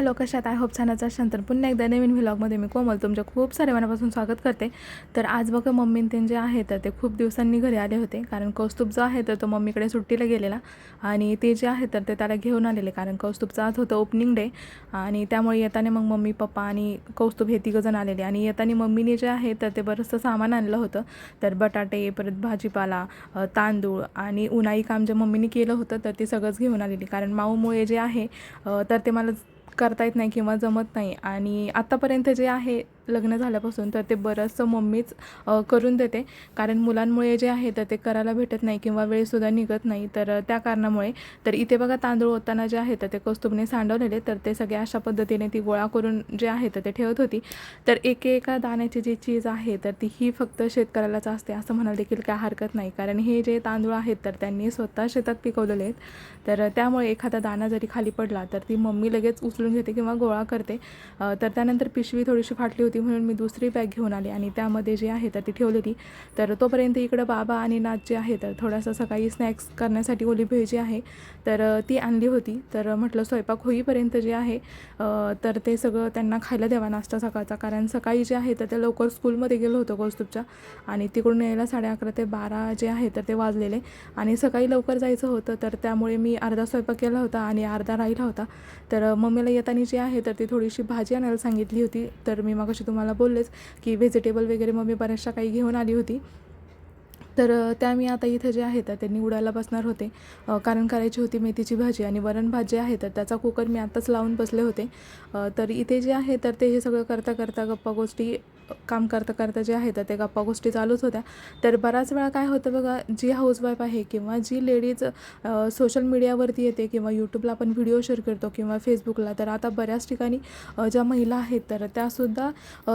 Hello कशात I hope छानच असाल. तर पुन्हा एकदा नवीन व्लॉगमध्ये मी कोमल तुमच्या खूप सारे मनापासून स्वागत करते. तर आज बघा मम्मी ते जे आहे तर ते खूप दिवसांनी घरी आले होते. कारण कौस्तुभ जो आहे तर तो मम्मीकडे सुट्टीला गेलेला. आणि ते जे आहे तर ते त्याला घेऊन आलेले. कारण कौस्तुभचा आज होतं ओपनिंग डे आणि त्यामुळे येताना मग मम्मी पप्पा आणि कौस्तुभ हे तिघंजण आलेले. आणि येताना मम्मीने जे आहे तर ते बरंचसं सामान आणलं होतं. तर बटाटे परत भाजीपाला तांदूळ आणि उन्हाळी काम जे मम्मीने केलं होतं तर ते सगळंच घेऊन आलेली. कारण माऊमुळे जे आहे तर ते मला करता येत नाही किंवा जमत नाही. आणि आत्तापर्यंत जे आहे लग्न झाल्यापासून तर ते बरंचसं मम्मीच करून देते. कारण मुलांमुळे जे आहे तर ते करायला भेटत नाही किंवा वेळसुद्धा निघत नाही. तर त्या कारणामुळे तर इथे बघा तांदूळ ओतताना जे आहे तर ते कौस्तुभने सांडवलेले. तर ते सगळे अशा पद्धतीने ती गोळा करून जे आहे तर ते ठेवत होती. तर एके एका दाण्याची जी चीज आहे तर ती ही फक्त शेतकऱ्यालाच असते असं म्हणायला देखील काय हरकत नाही. कारण हे जे तांदूळ आहेत तर त्यांनी स्वतः शेतात पिकवलेले आहेत. तर त्यामुळे एखादा दाणा जरी खाली पडला तर ती मम्मी लगेच उचलून घेते किंवा गोळा करते. तर त्यानंतर पिशवी थोडीशी फाटली होती म्हणून मी दुसरी बॅग घेऊन आली आणि त्यामध्ये जे आहे तर ती ठेवलेली तर तोपर्यंत इकडं बाबा आणि नाथ जे आहे तर थोडासा सकाळी स्नॅक्स करण्यासाठी ओली भेळ जी आहे तर ती आणली होती. तर म्हटलं स्वयंपाक होईपर्यंत जे आहे तर ते सगळं त्यांना खायला द्यावा नाश्ता सकाळचा. कारण सकाळी जे आहे तर ते लवकर स्कूलमध्ये गेलो होतो कौस्तुभच्या आणि तिकडून यायला साडे अकरा ते बारा जे आहे तर ते वाजलेले. आणि सकाळी लवकर जायचं होतं तर त्यामुळे मी अर्धा स्वयंपाक केला होता आणि अर्धा राहिला होता. तर मम्मीला येताना जी आहे तर ती थोडीशी भाजी आणायला सांगितली होती. तर मी मगाशी तुम्हाला बोललेच की व्हेजिटेबल वगैरे मम्मी बऱ्याचशा काही घेऊन आली होती. तर त्या मी आता इथं जे आहे तर ते निवडायला बसणार होते. कारण करायची होती मेथीची भाजी आणि वरण भात जे आहे तर त्याचा कुकर मी आत्ताच लावून बसले होते. तर इथे जे आहे तर ते हे सगळं करता करता गप्पा गोष्टी काम करता करता जे आहे तर ते गप्पा गोष्टी चालूच होत्या. तर बराच वेळा काय होतं बघा जी हाऊसवाईफ आहे किंवा जी लेडीज सोशल मीडियावरती येते किंवा यूट्यूबला आपण व्हिडिओ शेअर करतो किंवा फेसबुकला तर आता बऱ्याच ठिकाणी ज्या महिला आहेत तर त्यासुद्धा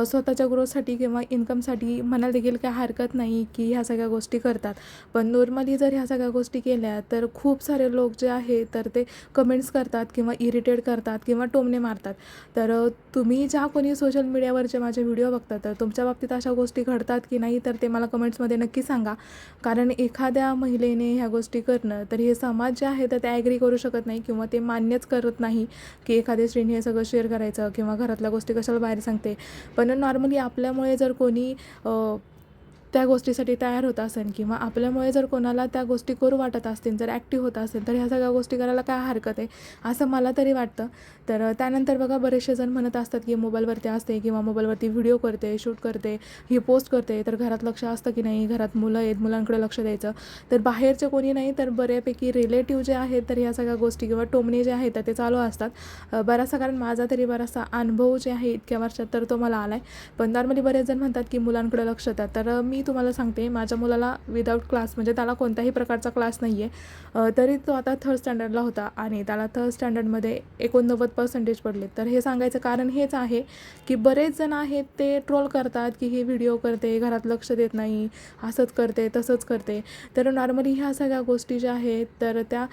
स्वतःच्या ग्रोथसाठी किंवा इन्कमसाठी म्हणायला देखील काय हरकत नाही की ह्या सगळ्या गोष्टी करतात. पण नॉर्मली जर ह्या सगळ्या गोष्टी केल्या तर खूप सारे लोक जे आहे तर ते कमेंट्स करतात किंवा इरिटेट करतात किंवा टोमणे मारतात. तर तुम्ही ज्या कोणी सोशल मीडियावरचे माझे व्हिडिओ बघतात तर तुमच्या बाबतीत अशा गोष्टी घडतात की नाही तर ते मला कमेंट्समध्ये नक्की सांगा. कारण एखाद्या महिलेने ह्या गोष्टी करणं तर हे समाज जे आहे तर ते ॲग्री करू शकत नाही किंवा ते मान्यच करत नाही की एखाद्या स्त्रीने हे सगळं शेअर करायचं किंवा घरातल्या गोष्टी कशाला बाहेर सांगते. पण नॉर्मली आपल्यामुळे जर कोणी त्या गोष्टीसाठी तयार होत असेल किंवा आपल्यामुळे जर कोणाला त्या गोष्टी करू वाटत असतील जर ॲक्टिव्ह होत असेल तर ह्या सगळ्या गोष्टी करायला काय हरकत आहे? असं मला तरी वाटतं. तर त्यानंतर बघा बरेचसे जण म्हणत असतात की मोबाईलवरती असते किंवा मोबाईलवरती व्हिडिओ करते शूट करते ही पोस्ट करते तर घरात लक्ष असतं की नाही? घरात मुलं आहेत मुलांकडे लक्ष द्यायचं. तर बाहेरचे कोणी नाही तर बऱ्यापैकी रिलेटिव्ह जे आहेत तर ह्या सगळ्या गोष्टी किंवा टोमणे जे आहेत तर ते चालू असतात. बराचसा कारण माझा तरी बराचसा अनुभव जे आहे इतक्या वर्षात तर तो मला आला आहे पण नॉर्मली बरेच जण म्हणतात की मुलांकडे लक्ष द्या. तर मी तुम्हाला सांगते माझ्या मुलाला विदाऊट क्लास म्हणजे त्याला कोणत्याही प्रकारचा क्लास नाही आहे तरी तो आता थर्ड स्टँडर्डला होता आणि त्याला थर्ड स्टँडर्डमध्ये एकोणनव्वद पर्सेंटेज पडले. तर हे सांगायचं कारण हेच आहे की बरेच जण आहेत ते ट्रोल करतात की हे व्हिडिओ करते घरात लक्ष देत नाही असंच करते तसंच करते. तर नॉर्मली ह्या सगळ्या गोष्टी ज्या आहेत तर त्या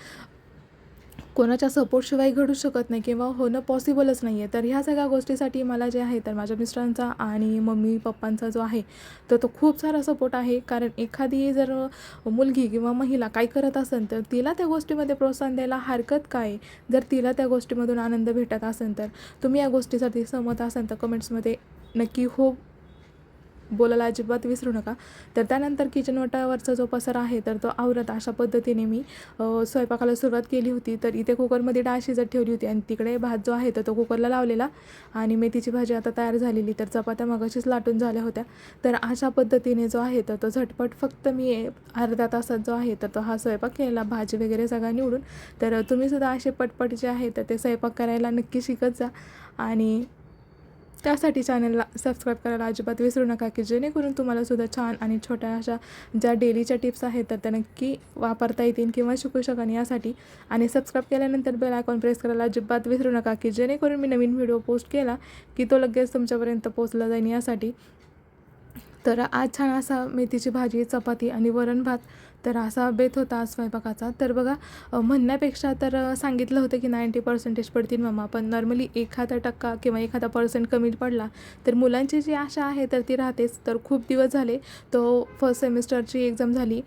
कोणाच्या सपोर्टशिवाय घडू शकत नाही किंवा होणं पॉसिबलच नाही आहे तर ह्या सगळ्या गोष्टीसाठी मला जे आहे तर माझ्या मिस्टरांचा आणि मम्मी पप्पांचा जो आहे तर तो खूप सारा सपोर्ट आहे. कारण एखादी जर मुलगी किंवा महिला काय करत असेल तर तिला त्या गोष्टीमध्ये प्रोत्साहन द्यायला हरकत काय? जर तिला त्या गोष्टीमधून आनंद भेटत असेल तर तुम्ही या गोष्टीसाठी सहमत असाल तर कमेंट्समध्ये नक्की हो बोलायला अजिबात विसरू नका. तर त्यानंतर किचन वाटावरचा जो पसर आहे तर तो आवरत अशा पद्धतीने मी स्वयंपाकाला सुरुवात केली होती. तर इथे कुकरमध्ये डाळ शिजत ठेवली होती आणि तिकडे भात जो आहे तर तो कुकरला लावलेला आणि मेथीची भाजी आता तयार झालेली. तर चपात्या मगाशीच लाटून झाल्या होत्या. तर अशा पद्धतीने जो आहे तर तो झटपट फक्त मी अर्धा तासात जो आहे तर तो हा स्वयंपाक केलेला भाजी वगैरे सगळा निवडून. तर तुम्हीसुद्धा असे पटपट जे आहे तर ते स्वयंपाक करायला नक्की शिकत जा. आणि त्यासाठी चॅनलला सबस्क्राईब करायला अजिबात विसरू नका की जेणेकरून तुम्हाला सुद्धा छान आणि छोट्या अशा ज्या डेलीच्या टिप्स आहेत तर त्या नक्की वापरता येतील किंवा शिकू शकाल यासाठी. आणि सबस्क्राईब केल्यानंतर बेल आयकॉन प्रेस करायला अजिबात विसरू नका की जेणेकरून मी नवीन व्हिडिओ पोस्ट केला की तो लगेच तुमच्यापर्यंत पोचला जाईल यासाठी. तर आज छान असा मेथीची भाजी चपाती आणि वरण भात तर असा बेत होता स्वयंपाकाचा. तर बघा म्हणण्यापेक्षा तर सांगितलं होतं की नाईंटी पर्सेंटेज पडतील मामा पण नॉर्मली एखादा टक्का किंवा एखादा पर्सेंट कमी पडला तर मुलांची जी आशा आहे तर ती राहतेच. तर खूप दिवस झाले तो फर्स्ट सेमिस्टरची एक्झाम झाली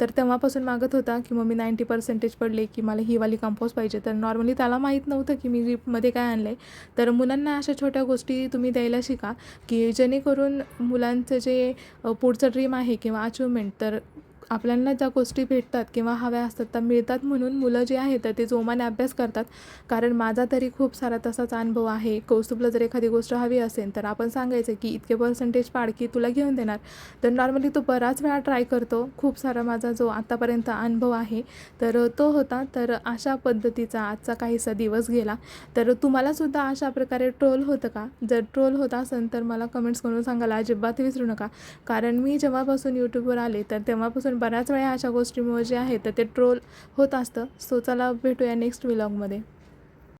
तर तेव्हापासून मागत होता की मम्मी नाईंटी पर्सेंटेज पडले की मला ही वाली कंपोज पाहिजे. तर नॉर्मली त्याला माहीत नव्हतं की मी गिफ्टमध्ये काय आणलं आहे तर मुलांना अशा छोट्या गोष्टी तुम्ही द्यायला शिका की जेणेकरून मुलांचं जे जे पुढचं ड्रीम आहे किंवा अचिव्हमेंट तर आपल्याला ज्या गोष्टी भेटतात किंवा हव्या असतात त्या मिळतात म्हणून मुलं जे आहेत तर ते जोमाने अभ्यास करतात. कारण माझा तरी खूप सारा तसाच अनुभव आहे. कौस्तुभला जर एखादी गोष्ट हवी असेल तर आपण सांगायचं की इतके पर्सेंटेज पाड की तुला घेऊन देणार. तर नॉर्मली तो बराच वेळा ट्राय करतो. खूप सारा माझा जो आत्तापर्यंत अनुभव आहे तर तो होता. तर अशा पद्धतीचा आजचा काहीसा दिवस गेला. तर तुम्हालासुद्धा अशा प्रकारे ट्रोल होतं का? जर ट्रोल होत असेल तर मला कमेंट्स करून सांगायला अजिबात विसरू नका. कारण मी जेव्हापासून यूट्यूबवर आले तर तेव्हापासून बऱ्याच वेळा अशा गोष्टीमुळे जे आहे तर ते ट्रोल होत असतं. सो चला भेटूया नेक्स्ट व्लॉगमध्ये